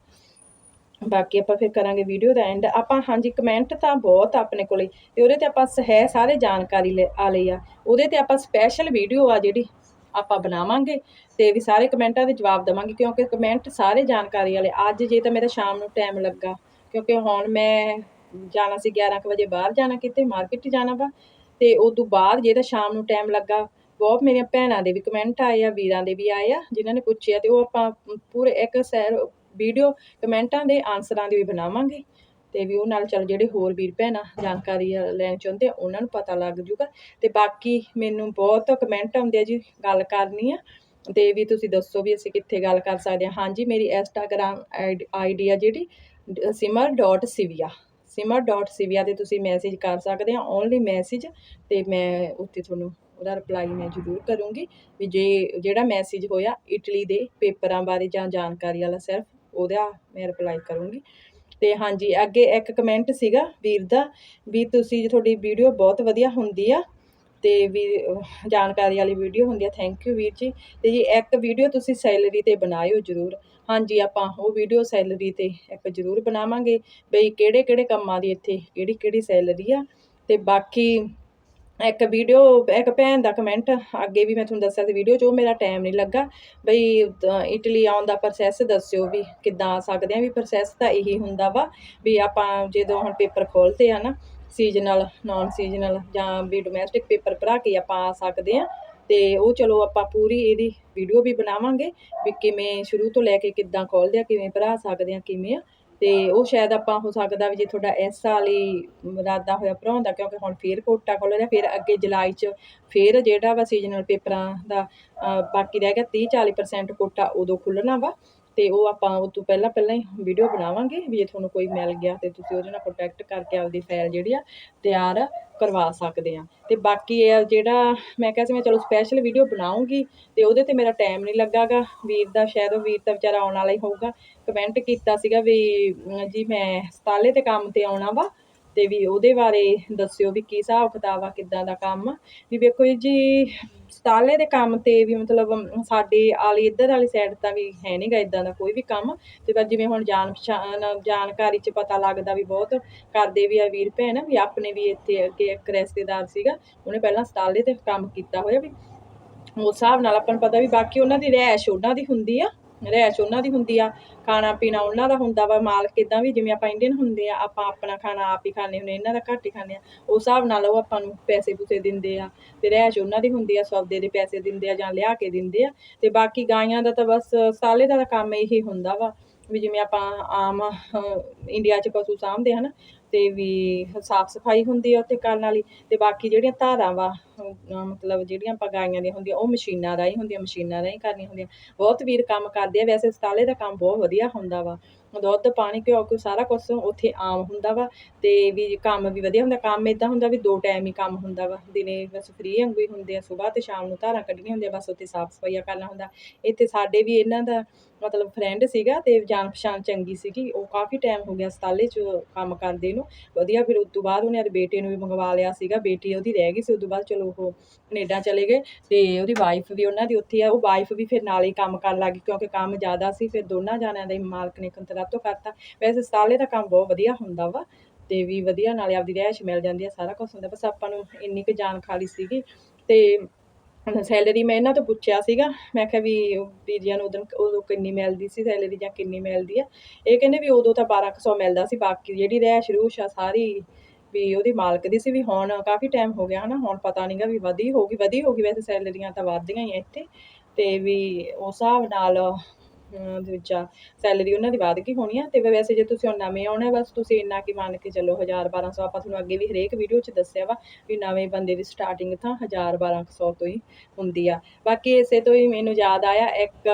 ਬਾਕੀ ਆਪਾਂ ਫਿਰ ਕਰਾਂਗੇ ਵੀਡੀਓ ਦਾ ਐਂਡ ਆਪਾਂ, ਹਾਂਜੀ ਕਮੈਂਟ ਤਾਂ ਬਹੁਤ ਆਪਣੇ ਕੋਲੇ ਤੇ ਉਹਦੇ ਤੇ ਆਪਾਂ ਸ- ਹੈ ਸਾਰੇ ਜਾਣਕਾਰੀ ਲੈ, ਆ ਲਈ ਆ। ਉਹਦੇ ਤੇ ਆਪਾਂ ਸਪੈਸ਼ਲ ਵੀਡੀਓ ਆ ਜਿਹੜੀ ਆਪਾਂ ਬਣਾਵਾਂਗੇ ਤੇ ਵੀ ਸਾਰੇ ਕਮੈਂਟਾਂ ਦੇ ਜਵਾਬ ਦੇਵਾਂਗੇ ਕਿਉਂਕਿ ਕਮੈਂਟ ਸਾਰੇ ਜਾਣਕਾਰੀ ਵਾਲੇ। ਅੱਜ ਜੇ ਤਾਂ ਮੇਰਾ ਸ਼ਾਮ ਨੂੰ ਟਾਈਮ ਲੱਗਾ। ਕਿਉਂਕਿ ਹੁਣ ਮੈਂ ਜਾਣਾ ਸੀ 11 ਕੁ ਵਜੇ ਬਾਹਰ ਜਾਣਾ ਕਿਤੇ, ਮਾਰਕੀਟ ਜਾਣਾ ਵਾ। ਤੇ ਉਸ ਤੋਂ ਬਾਅਦ ਜੇ ਤਾਂ ਸ਼ਾਮ ਨੂੰ ਟਾਈਮ ਲੱਗਾ, ਬਹੁਤ ਮੇਰੀਆਂ ਭੈਣਾਂ ਦੇ ਵੀ ਕਮੈਂਟ ਆਏ ਆ, ਵੀਰਾਂ ਦੇ ਵੀ ਆਏ ਆ, ਜਿਨ੍ਹਾਂ ਨੇ ਪੁੱਛਿਆ ਤੇ ਉਹ ਆਪਾਂ ਪੂਰੇ ਇੱਕ ਸੈਰ ਵੀਡੀਓ ਕਮੈਂਟਾਂ ਦੇ ਆਨਸਰਾਂ ਦੀ ਵੀ ਬਣਾਵਾਂਗੇ। ਤੇ ਵੀ ਉਹ ਨਾਲ ਚੱਲ ਜਿਹੜੇ ਹੋਰ ਵੀਰ ਭੈਣਾਂ ਜਾਣਕਾਰੀ ਆ ਲੈਣ ਚਾਹੁੰਦੇ ਆ, ਉਹਨਾਂ ਨੂੰ ਪਤਾ ਲੱਗ ਜੂਗਾ। ਤੇ ਬਾਕੀ ਮੈਨੂੰ ਬਹੁਤ ਕਮੈਂਟ ਆਉਂਦੇ ਆ ਜੀ, ਗੱਲ ਕਰਨੀ ਆ। ਤੇ ਵੀ ਤੁਸੀਂ ਦੱਸੋ ਵੀ ਅਸੀਂ ਕਿੱਥੇ ਗੱਲ ਕਰ ਸਕਦੇ ਹਾਂ ਹਾਂਜੀ, ਮੇਰੀ ਇੰਸਟਾਗ੍ਰਾਮ ਆਈਡੀ ਆ ਜਿਹੜੀ simar.sivia simar.sivia ਤੇ ਤੁਸੀਂ ਮੈਸੇਜ ਕਰ ਸਕਦੇ ਆ ਓਨਲੀ ਮੈਸੇਜ ਤੇ ਮੈਂ ਉੱਥੇ ਤੁਹਾਨੂੰ ਉਹਦਾ ਰਿਪਲਾਈ ਮੈਂ ਜ਼ਰੂਰ ਕਰੂੰਗੀ ਵੀ ਜੇ, ਜਿਹੜਾ ਮੈਸੇਜ ਹੋਇਆ ਇਟਲੀ ਦੇ ਪੇਪਰਾਂ ਬਾਰੇ ਜਾਂ ਜਾਣਕਾਰੀ ਵਾਲਾ ਸਿਰਫ, ਉਹਦਾ ਮੈਂ ਰਿਪਲਾਈ ਕਰੂੰਗੀ। ਤੇ ਹਾਂਜੀ, ਅੱਗੇ ਇੱਕ ਕਮੈਂਟ ਸੀਗਾ ਵੀਰ ਦਾ ਵੀ ਤੁਸੀਂ, ਤੁਹਾਡੀ ਵੀਡੀਓ ਬਹੁਤ ਵਧੀਆ ਹੁੰਦੀ ਆ। ਅਤੇ ਵੀ ਜਾਣਕਾਰੀ ਵਾਲੀ ਵੀਡੀਓ ਹੁੰਦੀ ਆ ਥੈਂਕ ਯੂ ਵੀਰ ਜੀ। ਅਤੇ ਜੀ ਇੱਕ ਵੀਡੀਓ ਤੁਸੀਂ ਸੈਲਰੀ ਤੇ ਬਣਾਇਓ ਜ਼ਰੂਰ। ਹਾਂਜੀ, ਆਪਾਂ ਉਹ ਵੀਡੀਓ ਸੈਲਰੀ ਤੇ ਇੱਕ ਜ਼ਰੂਰ ਬਣਾਵਾਂਗੇ। ਬਈ ਕਿਹੜੇ ਕਿਹੜੇ ਕੰਮਾਂ ਦੀ ਇੱਥੇ ਕਿਹੜੀ ਕਿਹੜੀ ਸੈਲਰੀ ਆ। ਅਤੇ ਬਾਕੀ ਇੱਕ ਵੀਡੀਓ ਇੱਕ ਭੈਣ ਦਾ ਕਮੈਂਟ ਅੱਗੇ ਵੀ ਮੈਂ ਤੁਹਾਨੂੰ ਦੱਸਿਆ ਸੀ ਵੀਡੀਓ 'ਚ, ਉਹ ਮੇਰਾ ਟਾਈਮ ਨਹੀਂ ਲੱਗਾ। ਬਈ ਇਟਲੀ ਆਉਣ ਦਾ ਪ੍ਰੋਸੈਸ ਦੱਸਿਓ ਵੀ ਕਿੱਦਾਂ ਆ ਸਕਦੇ ਆ। ਵੀ ਪ੍ਰੋਸੈਸ ਤਾਂ ਇਹੀ ਹੁੰਦਾ ਵਾ, ਵੀ ਆਪਾਂ ਜਦੋਂ ਹੁਣ ਪੇਪਰ ਖੋਲ੍ਹਦੇ ਆ ਨਾ ਸੀਜ਼ਨਲ ਨਾਨ ਸੀਜ਼ਨਲ ਜਾਂ ਵੀ ਡੋਮੈਸਟਿਕ ਪੇਪਰ ਭਰਾ ਕੇ ਆਪਾਂ ਆ ਸਕਦੇ ਆ ਤੇ ਉਹ ਚਲੋ ਆਪਾਂ ਪੂਰੀ ਇਹਦੀ ਵੀਡੀਓ ਵੀ ਬਣਾਵਾਂਗੇ ਵੀ ਕਿਵੇਂ ਸ਼ੁਰੂ ਤੋਂ ਲੈ ਕੇ ਕਿੱਦਾਂ ਖੋਲ੍ਹਦੇ ਆ, ਕਿਵੇਂ ਭਰਾ ਸਕਦੇ ਆ ਕਿਵੇਂ ਆ। ਤੇ ਉਹ ਸ਼ਾਇਦ ਆਪਾਂ ਹੋ ਸਕਦਾ ਵੀ ਜੇ ਤੁਹਾਡਾ ਇਸ ਸਾਲ ਹੀ ਇਰਾਦਾ ਹੋਇਆ ਭਰਾਉਣ ਦਾ, ਕਿਉਂਕਿ ਹੁਣ ਫੇਰ ਕੋਟਾ ਖੋਲ੍ਹ ਰਿਹਾ, ਫਿਰ ਅੱਗੇ ਜੁਲਾਈ 'ਚ ਫੇਰ ਜਿਹੜਾ ਵਾ ਸੀਜ਼ਨਲ ਪੇਪਰਾਂ ਦਾ ਬਾਕੀ ਰਹਿ ਗਿਆ 30 40% ਕੋਟਾ ਉਦੋਂ ਖੁੱਲ੍ਹਣਾ ਵਾ। ਤੇ ਉਹ ਆਪਾਂ ਉਹ ਤੋਂ ਪਹਿਲਾਂ ਪਹਿਲਾਂ ਹੀ ਵੀਡੀਓ ਬਣਾਵਾਂਗੇ ਵੀ ਜੇ ਤੁਹਾਨੂੰ ਕੋਈ ਮਿਲ ਗਿਆ ਤੇ ਤੁਸੀਂ ਉਹਦੇ ਨਾਲ ਕੰਟੈਕਟ ਕਰਕੇ ਆਪਦੀ ਫਾਈਲ ਜਿਹੜੀ ਆ ਤਿਆਰ ਕਰਵਾ ਸਕਦੇ ਆ। ਤੇ ਬਾਕੀ ਇਹ ਜਿਹੜਾ ਮੈਂ ਕਿਹਾ ਸੀ ਮੈਂ ਚਲੋ ਸਪੈਸ਼ਲ ਵੀਡੀਓ ਬਣਾਉਂਗੀ ਤੇ ਉਹਦੇ ਤੇ ਮੇਰਾ ਟਾਈਮ ਨਹੀਂ ਲੱਗਾਗਾ, ਵੀਰ ਦਾ ਸ਼ਾਇਦ ਉਹ ਵੀਰ ਤਾਂ ਵਿਚਾਰਾ ਆਉਣ ਵਾਲਾ ਹੀ ਹੋਊਗਾ। ਕਮੈਂਟ ਕੀਤਾ ਸੀਗਾ ਵੀ ਜੀ ਮੈਂ ਸਤਾਲੇ ਤੇ ਕੰਮ ਤੇ ਆਉਣਾ ਵਾ ਤੇ ਵੀ ਉਹਦੇ ਬਾਰੇ ਦੱਸਿਓ ਵੀ ਕੀ ਹਿਸਾਬ ਕਿਤਾਬ ਆ, ਕਿੱਦਾਂ ਦਾ ਕੰਮ। ਵੀ ਵੇਖੋ ਜੀ ਸਤਾਲੇ ਦੇ ਕੰਮ ਤੇ ਵੀ ਮਤਲਬ ਸਾਡੇ ਆਲੀ ਇੱਧਰ ਵਾਲੀ ਸਾਈਡ ਤਾਂ ਵੀ ਹੈ ਨਹੀਂਗਾ ਇਦਾਂ ਦਾ ਕੋਈ ਵੀ ਕੰਮ। ਤੇ ਪਰ ਜਿਵੇਂ ਹੁਣ ਜਾਣ ਪਛਾਣ, ਜਾਣਕਾਰੀ ਚ ਪਤਾ ਲੱਗਦਾ ਵੀ ਬਹੁਤ ਕਰਦੇ ਵੀ ਆ ਵੀਰ ਭੈਣ, ਵੀ ਆਪਣੇ ਵੀ ਇੱਥੇ ਅੱਗੇ ਇੱਕ ਰਿਸ਼ਤੇਦਾਰ ਸੀਗਾ, ਉਹਨੇ ਪਹਿਲਾਂ ਸਤਾਲੇ ਤੇ ਕੰਮ ਕੀਤਾ ਹੋਇਆ ਵੀ। ਉਸ ਹਿਸਾਬ ਨਾਲ ਆਪਾਂ ਨੂੰ ਪਤਾ ਵੀ ਬਾਕੀ ਉਹਨਾਂ ਦੀ ਰਿਹਾਇਸ਼ ਉਹਨਾਂ ਦੀ ਹੁੰਦੀ ਆ। ਰਿਹਾਇਸ਼ ਉਹਨਾਂ ਦੀ ਹੁੰਦੀ ਆ, ਖਾਣਾ ਪੀਣਾ ਉਹਨਾਂ ਦਾ ਹੁੰਦਾ ਵਾ, ਮਾਲਕ ਇਦਾਂ ਵੀ ਜਿਵੇਂ ਆਪਾਂ ਇੰਡੀਅਨ ਹੁੰਦੇ ਆ, ਆਪਾਂ ਆਪਣਾ ਖਾਣਾ ਆਪ ਹੀ ਖਾਂਦੇ ਹੁੰਦੇ ਇਹਨਾਂ ਦਾ ਘੱਟ ਹੀ ਖਾਂਦੇ ਆ ਉਸ ਹਿਸਾਬ ਨਾਲ ਉਹ ਆਪਾਂ ਨੂੰ ਪੈਸੇ ਪੂਸੇ ਦਿੰਦੇ ਆ, ਤੇ ਰਿਹਾਇਸ਼ ਉਹਨਾਂ ਦੀ ਹੁੰਦੀ ਆ, ਸੌਦੇ ਦੇ ਪੈਸੇ ਦਿੰਦੇ ਆ ਜਾਂ ਲਿਆ ਕੇ ਦਿੰਦੇ ਆ, ਤੇ ਬਾਕੀ ਗਾਈਆਂ ਦਾ ਤਾਂ ਬਸ ਸਾਲੇ ਦਾ ਤਾਂ ਕੰਮ ਇਹੀ ਹੁੰਦਾ ਵਾ, ਵੀ ਜਿਵੇਂ ਆਪਾਂ ਆਮ ਇੰਡੀਆ 'ਚ ਪਸ਼ੂ ਸਾਂਭਦੇ ਹਨ ਤੇ ਵੀ ਸਾਫ਼ ਸਫ਼ਾਈ ਹੁੰਦੀ ਆ ਉੱਥੇ ਕਰਨ ਵਾਲੀ ਤੇ ਬਾਕੀ ਜਿਹੜੀਆਂ ਧਾਰਾਂ ਵਾ ਮਤਲਬ ਜਿਹੜੀਆਂ ਆਪਾਂ ਗਾਈਆਂ ਦੀਆਂ ਹੁੰਦੀਆਂ, ਉਹ ਮਸ਼ੀਨਾਂ ਰਾਹੀਂ ਹੁੰਦੀਆਂ, ਮਸ਼ੀਨਾਂ ਰਾਹੀਂ ਕਰਨੀਆਂ ਹੁੰਦੀਆਂ। ਬਹੁਤ ਵੀਰ ਕੰਮ ਕਰਦੇ ਆ, ਵੈਸੇ ਸਤਾਲੇ ਦਾ ਕੰਮ ਬਹੁਤ ਵਧੀਆ ਹੁੰਦਾ ਵਾ। ਦੁੱਧ, ਪਾਣੀ, ਘਿਓ ਘਿਓ ਸਾਰਾ ਕੁਝ ਉੱਥੇ ਆਮ ਹੁੰਦਾ ਵਾ ਤੇ ਵੀ ਕੰਮ ਵੀ ਵਧੀਆ ਹੁੰਦਾ। ਕੰਮ ਇਦਾਂ ਹੁੰਦਾ ਵੀ ਦੋ ਟਾਈਮ ਹੀ ਕੰਮ ਹੁੰਦਾ ਵਾ। ਦਿਨੇ ਬਸ ਫ੍ਰੀ ਵਾਂਗੂ ਹੀ ਹੁੰਦੇ ਆ, ਸਵੇਰ ਤੇ ਸ਼ਾਮ ਨੂੰ ਧਾਰਾਂ ਕੱਢਣੀਆਂ ਹੁੰਦੀਆਂ, ਬਸ ਉੱਥੇ ਸਾਫ਼ ਸਫਾਈਆ ਕਰਨਾ ਹੁੰਦਾ। ਇੱਥੇ ਸਾਡੇ ਵੀ ਇਹਨਾਂ ਦਾ ਮਤਲਬ ਫਰੈਂਡ ਸੀਗਾ ਤੇ ਜਾਣ ਪਛਾਣ ਚੰਗੀ ਸੀਗੀ। ਉਹ ਕਾਫੀ ਟਾਈਮ ਹੋ ਗਿਆ ਸਤਾਲੇ 'ਚ ਕੰਮ ਕਰਦੇ ਨੂੰ। ਵਧੀਆ, ਫਿਰ ਉਸ ਤੋਂ ਬਾਅਦ ਉਹਨੇ ਆਪਣੇ ਬੇਟੇ ਨੂੰ ਵੀ ਮੰਗਵਾ ਲਿਆ ਸੀਗਾ। ਬੇਟੀ ਉਹਦੀ ਰਹਿ ਗਈ ਸੀ, ਉਸ ਤੋਂ ਬਾਅਦ ਚਲੋ ਉਹ ਕੈਨੇਡਾ ਚਲੇ ਗਏ ਤੇ ਉਹਦੀ ਵਾਈਫ ਵੀ ਉਹਨਾਂ ਦੀ ਉੱਥੇ ਆ। ਉਹ ਵਾਈਫ ਵੀ ਫਿਰ ਨਾਲ ਹੀ ਕੰਮ ਕਰਨ ਲੱਗ ਗਈ ਕਿਉਂਕਿ ਕੰਮ ਜ਼ਿਆਦਾ ਸੀ, ਫਿਰ ਦੋਨਾਂ ਜਾਣਿਆਂ ਦਾ ਹੀ ਮਾਲਕ ਨੇ ਕੰਤਰਾਤੋ ਕਰਤਾ। ਵੈਸੇ ਸਤਾਲੇ ਦਾ ਕੰਮ ਬਹੁਤ ਵਧੀਆ ਹੁੰਦਾ ਵਾ ਤੇ ਵੀ ਵਧੀਆ, ਨਾਲੇ ਆਪਦੀ ਰਿਹਾਇਸ਼ ਮਿਲ ਜਾਂਦੀ ਆ, ਸਾਰਾ ਕੁਝ ਹੁੰਦਾ। ਬਸ ਆਪਾਂ ਨੂੰ ਇੰਨੀ ਕੁ ਜਾਣਕਾਰੀ ਸੀਗੀ ਤੇ ਸੈਲਰੀ ਮੈਂ ਇਹਨਾਂ ਤੋਂ ਪੁੱਛਿਆ ਸੀਗਾ, ਮੈਂ ਕਿਹਾ ਵੀ ਵੀਰਿਆਂ ਨੂੰ ਉਦੋਂ ਉਦੋਂ ਕਿੰਨੀ ਮਿਲਦੀ ਸੀ ਸੈਲਰੀ ਜਾਂ ਕਿੰਨੀ ਮਿਲਦੀ ਆ। ਇਹ ਕਹਿੰਦੇ ਵੀ ਉਦੋਂ ਤਾਂ 1200 ਮਿਲਦਾ ਸੀ, ਬਾਕੀ ਜਿਹੜੀ ਰਿਹਾਇਸ਼ ਰੂਸ਼ ਆ ਸਾਰੀ ਵੀ ਉਹਦੀ ਮਾਲਕ ਦੀ ਸੀ ਵੀ ਹੁਣ ਕਾਫੀ ਟਾਈਮ ਹੋ ਗਿਆ ਹਨਾ, ਹੁਣ ਪਤਾ ਨਹੀਂਗਾ ਵੀ ਵਧੀ ਹੋਗੀ ਵਧੀ ਹੋਗੀ ਵੈਸੇ ਸੈਲਰੀਆਂ ਤਾਂ ਵੱਧਦੀਆਂ ਹੀ ਆ ਇੱਥੇ। ਤੇ ਵੀ ਉਸ ਹਿਸਾਬ ਨਾਲ ਦੂਜਾ ਸੈਲਰੀ ਉਹਨਾਂ ਦੀ ਵੱਧ ਗਈ ਹੋਣੀ ਆ, ਤੇ ਵੈਸੇ ਜੇ ਤੁਸੀਂ ਹੁਣ ਨਵੇਂ ਆਉਣਾ ਬਸ ਤੁਸੀਂ ਇੰਨਾ ਕੀ ਮੰਨ ਕੇ ਚੱਲੋ 1000 1200 ਆਪਾਂ ਤੁਹਾਨੂੰ ਅੱਗੇ ਵੀ ਹਰੇਕ ਵੀਡੀਓ 'ਚ ਦੱਸਿਆ ਵਾ ਵੀ ਨਵੇਂ ਬੰਦੇ ਦੀ ਸਟਾਰਟਿੰਗ ਤਾਂ 1000 1200 ਤੋਂ ਹੀ ਹੁੰਦੀ ਆ। ਬਾਕੀ ਇਸੇ ਤੋਂ ਹੀ ਮੈਨੂੰ ਯਾਦ ਆਇਆ, ਇੱਕ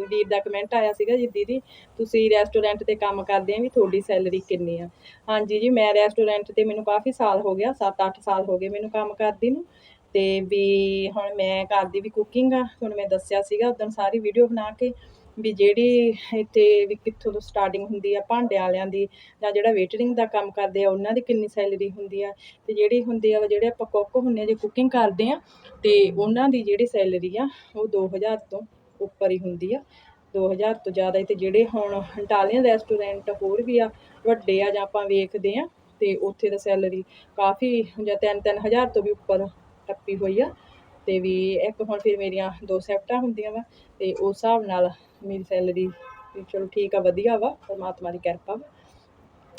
ਵੀਰ ਦਾ ਕਮੈਂਟ ਆਇਆ ਸੀਗਾ ਜੀ ਦੀਦੀ, ਤੁਸੀਂ ਰੈਸਟੋਰੈਂਟ ਤੇ ਕੰਮ ਕਰਦੇ ਆ ਵੀ ਤੁਹਾਡੀ ਸੈਲਰੀ ਕਿੰਨੀ ਆ? ਹਾਂਜੀ ਜੀ, ਮੈਂ ਰੈਸਟੋਰੈਂਟ ਤੇ ਮੈਨੂੰ ਕਾਫੀ ਸਾਲ ਹੋ ਗਿਆ 7-8 ਸਾਲ ਹੋ ਗਏ ਮੈਨੂੰ ਕੰਮ ਕਰਦੀ ਨੂੰ ਅਤੇ ਵੀ ਹੁਣ ਮੈਂ ਘਰ ਦੀ ਵੀ ਕੁਕਿੰਗ ਆ, ਤੁਹਾਨੂੰ ਮੈਂ ਦੱਸਿਆ ਸੀਗਾ ਉਦੋਂ ਸਾਰੀ ਵੀਡੀਓ ਬਣਾ ਕੇ ਵੀ ਜਿਹੜੀ ਇੱਥੇ ਵੀ ਕਿੱਥੋਂ ਤੋਂ ਸਟਾਰਟਿੰਗ ਹੁੰਦੀ ਆ, ਭਾਂਡਿਆਂ ਵਾਲਿਆਂ ਦੀ ਜਾਂ ਜਿਹੜਾ ਵੇਟਰਿੰਗ ਦਾ ਕੰਮ ਕਰਦੇ ਆ, ਉਹਨਾਂ ਦੀ ਕਿੰਨੀ ਸੈਲਰੀ ਹੁੰਦੀ ਆ, ਤੇ ਜਿਹੜੀ ਹੁੰਦੀ ਆ, ਜਿਹੜੇ ਆਪਾਂ ਕੁੱਕ ਹੁੰਦੇ ਆ, ਜੇ ਕੁਕਿੰਗ ਕਰਦੇ ਆ, ਤੇ ਉਹਨਾਂ ਦੀ ਜਿਹੜੀ ਸੈਲਰੀ ਆ, ਉਹ 2000 ਤੋਂ ਉੱਪਰ ਹੀ ਹੁੰਦੀ ਆ 2000 ਤੋਂ ਜ਼ਿਆਦਾ ਹੀ, ਤੇ ਜਿਹੜੇ ਹੁਣ ਇਟਾਲੀਅਨ ਰੈਸਟੋਰੈਂਟ ਹੋਰ ਵੀ ਆ, ਵੱਡੇ ਆ ਜਾਂ ਆਪਾਂ ਵੇਖਦੇ ਆ, ਤੇ ਉੱਥੇ ਦਾ ਸੈਲਰੀ ਕਾਫੀ ਜਾਂ 3-3000 ਤੋਂ ਵੀ ਉੱਪਰ ਟੱਪੀ ਹੋਈ ਆ ਤੇ ਵੀ ਇੱਕ ਹੁਣ ਫਿਰ ਮੇਰੀਆਂ ਦੋ ਸੈਫਟਾਂ ਹੁੰਦੀਆਂ ਵਾ ਤੇ ਉਸ ਹਿਸਾਬ ਨਾਲ ਮੇਰੀ ਸੈਲਰੀ ਵੀ ਚਲੋ ਠੀਕ ਆ, ਵਧੀਆ ਵਾ, ਪਰਮਾਤਮਾ ਦੀ ਕਿਰਪਾ ਵਾ।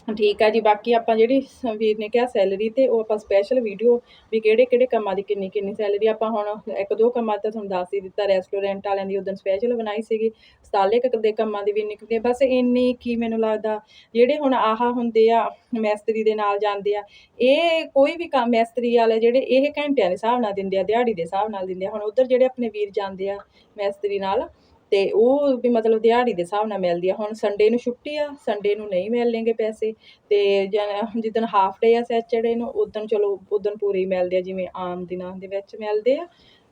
ਠੀਕ ਆ ਜੀ, ਬਾਕੀ ਆਪਾਂ ਜਿਹੜੀ ਵੀਰ ਨੇ ਕਿਹਾ ਸੈਲਰੀ ਤੇ ਉਹ ਆਪਾਂ ਸਪੈਸ਼ਲ ਵੀਡੀਓ ਵੀ ਕਿਹੜੇ ਕਿਹੜੇ ਕੰਮਾਂ ਦੀ ਕਿੰਨੀ ਕਿੰਨੀ ਸੈਲਰੀ ਆਪਾਂ ਹੁਣ ਇੱਕ ਦੋ ਕੰਮਾਂ ਤਾਂ ਤੁਹਾਨੂੰ ਦੱਸ ਹੀ ਦਿੱਤਾ ਰੈਸਟੋਰੈਂਟ ਵਾਲਿਆਂ ਦੀ ਉਦੋਂ ਸਪੈਸ਼ਲ ਬਣਾਈ ਸੀਗੀ ਸਤਾਲੇ ਕ ਦੇ ਕੰਮਾਂ ਦੀ ਵੀ ਇੰਨੀ ਕੁ ਬਸ ਇੰਨੀ ਕੀ ਮੈਨੂੰ ਲੱਗਦਾ, ਜਿਹੜੇ ਹੁਣ ਆਹਾ ਹੁੰਦੇ ਆ ਮੈਸਤਰੀ ਦੇ ਨਾਲ ਜਾਂਦੇ ਆ, ਇਹ ਕੋਈ ਵੀ ਕੰਮ ਮੈਸਤਰੀ ਵਾਲੇ ਜਿਹੜੇ ਇਹ ਘੰਟਿਆਂ ਦੇ ਹਿਸਾਬ ਨਾਲ ਦਿੰਦੇ ਆ, ਦਿਹਾੜੀ ਦੇ ਹਿਸਾਬ ਨਾਲ ਦਿੰਦੇ ਆ, ਹੁਣ ਉਧਰ ਜਿਹੜੇ ਆਪਣੇ ਵੀਰ ਜਾਂਦੇ ਆ ਮੈਸਤਰੀ ਨਾਲ ਤੇ ਉਹ ਵੀ ਮਤਲਬ ਦਿਹਾੜੀ ਦੇ ਹਿਸਾਬ ਨਾਲ ਮਿਲਦੀ ਆ। ਹੁਣ ਸੰਡੇ ਨੂੰ ਛੁੱਟੀ ਆ ਸੰਡੇ ਨੂੰ ਨਹੀਂ ਮਿਲਣਗੇ ਪੈਸੇ ਤੇ ਜਾਂ- ਜਿੱਦਣ ਹਾਫ ਡੇ ਆ ਸੈਚਰਡੇ ਨੂੰ ਉਦੋਂ ਚਲੋ ਉਦੋਂ ਪੂਰੇ ਹੀ ਮਿਲਦੇ ਆ, ਜਿਵੇਂ ਆਮ ਦਿਨਾਂ ਦੇ ਵਿੱਚ ਮਿਲਦੇ ਆ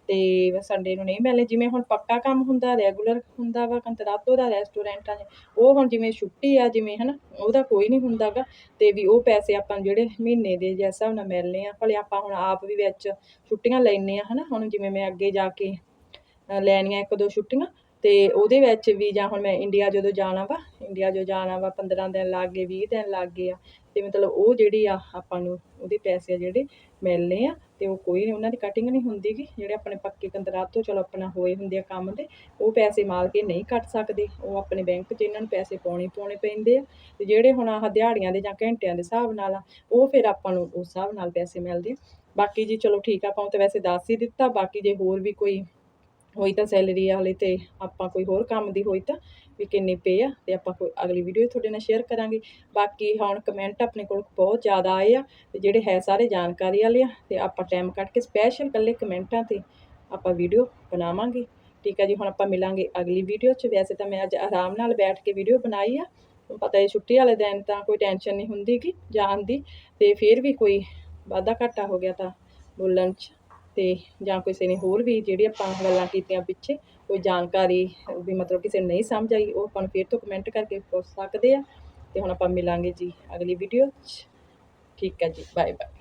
ਤੇ ਸੰਡੇ ਨੂੰ ਨਹੀਂ ਮਿਲਣੇ। ਜਿਵੇਂ ਹੁਣ ਪੱਕਾ ਕੰਮ ਹੁੰਦਾ ਰੈਗੂਲਰ ਹੁੰਦਾ ਵਾ ਕੰਤਰਾਤੋ ਦਾ ਰੈਸਟੋਰੈਂਟਾਂ 'ਚ ਉਹ ਹੁਣ ਜਿਵੇਂ ਛੁੱਟੀ ਆ, ਜਿਵੇਂ ਹਨਾ, ਉਹਦਾ ਕੋਈ ਨਹੀਂ ਹੁੰਦਾਗਾ ਤੇ ਵੀ ਉਹ ਪੈਸੇ ਆਪਾਂ ਨੂੰ ਜਿਹੜੇ ਮਹੀਨੇ ਦੇ ਜਿਸ ਹਿਸਾਬ ਨਾਲ ਮਿਲਣੇ ਆ, ਭਲੇ ਆਪਾਂ ਹੁਣ ਆਪ ਵੀ ਵਿੱਚ ਛੁੱਟੀਆਂ ਲੈਣੇ ਆ, ਹਨਾ। ਹੁਣ ਜਿਵੇਂ ਮੈਂ ਅੱਗੇ ਜਾ ਕੇ ਲੈਣੀਆਂ ਇੱਕ ਦੋ ਛੁੱਟੀਆਂ ਤੇ ਉਹਦੇ ਵਿੱਚ ਵੀ ਜਾਂ ਹੁਣ ਮੈਂ ਇੰਡੀਆ ਜਦੋਂ ਜਾਣਾ ਵਾ ਇੰਡੀਆ ਜੋ ਜਾਣਾ ਵਾ 15 ਦਿਨ ਲੱਗ ਗਏ 20 ਦਿਨ ਲੱਗ ਗਏ ਆ, ਤੇ ਮਤਲਬ ਉਹ ਜਿਹੜੀ ਆ ਆਪਾਂ ਨੂੰ ਉਹਦੇ ਪੈਸੇ ਆ ਜਿਹੜੇ ਮਿਲਨੇ ਆ, ਤੇ ਉਹ ਕੋਈ ਨਹੀਂ ਉਹਨਾਂ ਦੀ ਕਟਿੰਗ ਨਹੀਂ ਹੁੰਦੀ ਗੀ, ਜਿਹੜੇ ਆਪਣੇ ਪੱਕੇ ਕੰਤਰਾਤ ਤੋਂ ਚਲੋ ਆਪਣਾ ਹੋਏ ਹੁੰਦੇ ਆ ਕੰਮ ਤੇ ਉਹ ਪੈਸੇ ਮਾਲ ਕੇ ਨਹੀਂ ਕੱਟ ਸਕਦੇ, ਉਹ ਆਪਣੇ ਬੈਂਕ 'ਚ ਇਹਨਾਂ ਨੂੰ ਪੈਸੇ ਪਾਉਣੇ ਪਾਉਣੇ ਪੈਂਦੇ ਆ, ਤੇ ਜਿਹੜੇ ਹੁਣ ਆਹ ਦਿਹਾੜੀਆਂ ਦੇ ਜਾਂ ਘੰਟਿਆਂ ਦੇ ਹਿਸਾਬ ਨਾਲ ਆ, ਉਹ ਫਿਰ ਆਪਾਂ ਨੂੰ ਉਸ ਹਿਸਾਬ ਨਾਲ ਪੈਸੇ ਮਿਲਦੇ ਆ, ਬਾਕੀ ਜੀ ਚਲੋ ਠੀਕ ਆ, ਆਪਾਂ ਉਹ ਤਾਂ ਵੈਸੇ ਦੱਸ ਹੀ ਦਿੱਤਾ, ਬਾਕੀ ਜੇ ਹੋਰ ਵੀ ਕੋਈ ਹੋਈ ਤਾਂ ਸੈਲਰੀ ਵਾਲੇ ਤੇ ਆਪਾਂ ਕੋਈ ਹੋਰ ਕੰਮ ਦੀ ਹੋਈ ਤਾਂ ਵੀ ਕਿੰਨੀ ਪੇ ਆ ਤੇ ਆਪਾਂ ਕੋਈ ਅਗਲੀ ਵੀਡੀਓ ਤੁਹਾਡੇ ਨਾਲ ਸ਼ੇਅਰ ਕਰਾਂਗੇ। ਬਾਕੀ ਹੁਣ ਕਮੈਂਟ ਆਪਣੇ ਕੋਲ ਬਹੁਤ ਜ਼ਿਆਦਾ ਆਏ ਆ ਤੇ ਜਿਹੜੇ ਹੈ ਸਾਰੇ ਜਾਣਕਾਰੀ ਵਾਲੇ ਆ ਤੇ ਆਪਾਂ ਟਾਈਮ ਕੱਢ ਕੇ ਸਪੈਸ਼ਲ ਇਕੱਲੇ ਕਮੈਂਟਾਂ ਤੇ ਆਪਾਂ ਵੀਡੀਓ ਬਣਾਵਾਂਗੇ। ਠੀਕ ਹੈ ਜੀ, ਹੁਣ ਆਪਾਂ ਮਿਲਾਂਗੇ ਅਗਲੀ ਵੀਡੀਓ 'ਚ। ਵੈਸੇ ਤਾਂ ਮੈਂ ਅੱਜ ਆਰਾਮ ਨਾਲ ਬੈਠ ਕੇ ਵੀਡੀਓ ਬਣਾਈ ਆ। ਪਤਾ ਹੈ ਛੁੱਟੀ ਵਾਲੇ ਦਿਨ ਤਾਂ ਕੋਈ ਟੈਨਸ਼ਨ ਨਹੀਂ ਹੁੰਦੀ ਕਿ ਜਾਣ ਦੀ ਤੇ ਫਿਰ ਵੀ ਕੋਈ ਵਾਧਾ ਘਾਟਾ ਹੋ ਗਿਆ ਤਾਂ ਬੋਲਣ 'ਚ। ਅਤੇ ਜਾਂ ਕਿਸੇ ਨੇ ਹੋਰ ਵੀ ਜਿਹੜੀ ਆਪਾਂ ਗੱਲਾਂ ਕੀਤੀਆਂ ਪਿੱਛੇ, ਕੋਈ ਜਾਣਕਾਰੀ ਵੀ ਮਤਲਬ ਕਿਸੇ ਨੂੰ ਨਹੀਂ ਸਮਝ ਆਈ, ਉਹ ਆਪਾਂ ਨੂੰ ਫਿਰ ਤੋਂ ਕਮੈਂਟ ਕਰਕੇ ਪੁੱਛ ਸਕਦੇ ਆ। ਅਤੇ ਹੁਣ ਆਪਾਂ ਮਿਲਾਂਗੇ ਜੀ ਅਗਲੀ ਵੀਡੀਓ 'ਚ। ਠੀਕ ਹੈ ਜੀ ਬਾਏ ਬਾਏ